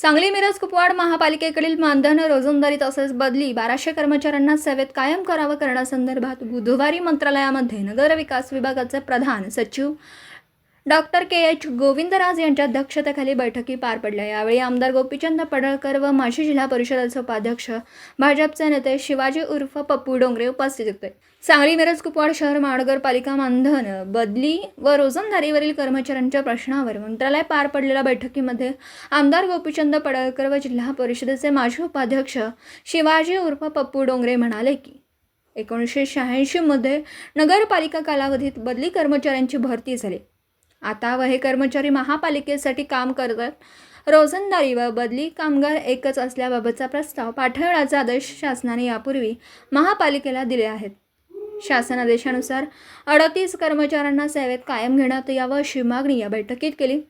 सांगली मिरज कुपवाड महापालिकेकडील मानधन रोजंदारी तसेच बदली बाराशे कर्मचाऱ्यांना सेवेत कायम करावं करण्यासंदर्भात बुधवारी मंत्रालयामध्ये नगर विकास विभागाचे प्रधान सचिव डॉक्टर के एच गोविंदराज यांच्या अध्यक्षतेखाली बैठकी पार पडल्या. यावेळी आमदार गोपीचंद पडळकर व माजी जिल्हा परिषदेचे उपाध्यक्ष भाजपचे नेते शिवाजी उर्फ पप्पू डोंगरे उपस्थित होते. सांगली मिरज कुपवाड शहर महानगरपालिका मानधन बदली व रोजंदारीवरील कर्मचाऱ्यांच्या प्रश्नावर मंत्रालय पार पडलेल्या बैठकीमध्ये आमदार गोपीचंद पडळकर व जिल्हा परिषदेचे माजी उपाध्यक्ष शिवाजी उर्फ पप्पू डोंगरे म्हणाले की एकोणीसशे शहाऐंशीमध्ये नगरपालिका कालावधीत बदली कर्मचाऱ्यांची भरती झाली. आता व हे कर्मचारी महापालिकेसाठी काम करतात. रोजंदारी व बदली कामगार एकच असल्याबाबतचा प्रस्ताव पाठवण्याचे आदेश शासनाने यापूर्वी महापालिकेला दिले आहेत. शासन आदेशानुसार अडतीस कर्मचाऱ्यांना सेवेत कायम घेण्यात यावं अशी मागणी या बैठकीत केली.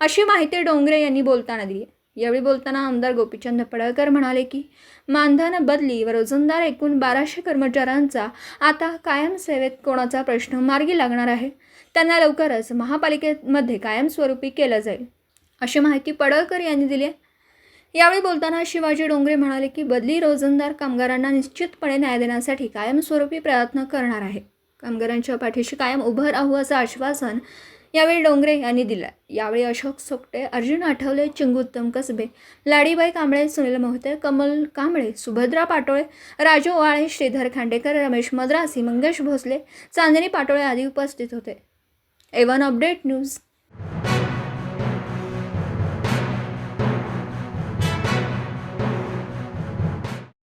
अशी माहिती डोंगरे यांनी बोलताना दिली. यावेळी बोलताना आमदार गोपीचंद पडळकर म्हणाले की मानधन बदली व रोजंदार एकूण बाराशे कर्मचाऱ्यांचा आता कायम सेवेत कोणाचा प्रश्न मार्गी लागणार आहे? त्यांना लवकरच महापालिकेमध्ये कायमस्वरूपी केलं जाईल अशी माहिती पडळकर यांनी दिली आहे. यावेळी बोलताना शिवाजी डोंगरे म्हणाले की बदली रोजंदार कामगारांना निश्चितपणे न्याय देण्यासाठी कायमस्वरूपी प्रयत्न करणार आहे. कामगारांच्या पाठीशी कायम उभं राहू असं आश्वासन यावेळी डोंगरे यांनी दिला. यावेळी अशोक सोपटे अर्जुन आठवले चिंगुत्तम कसबे लाडीबाई कांबळे सुनील मोहते कमल कांबळे सुभद्रा पाटोळे राजू ओवाळे श्रीधर खांडेकर रमेश मद्रासी मंगेश भोसले चांदणी पाटोळे आदी उपस्थित होते. A1 update news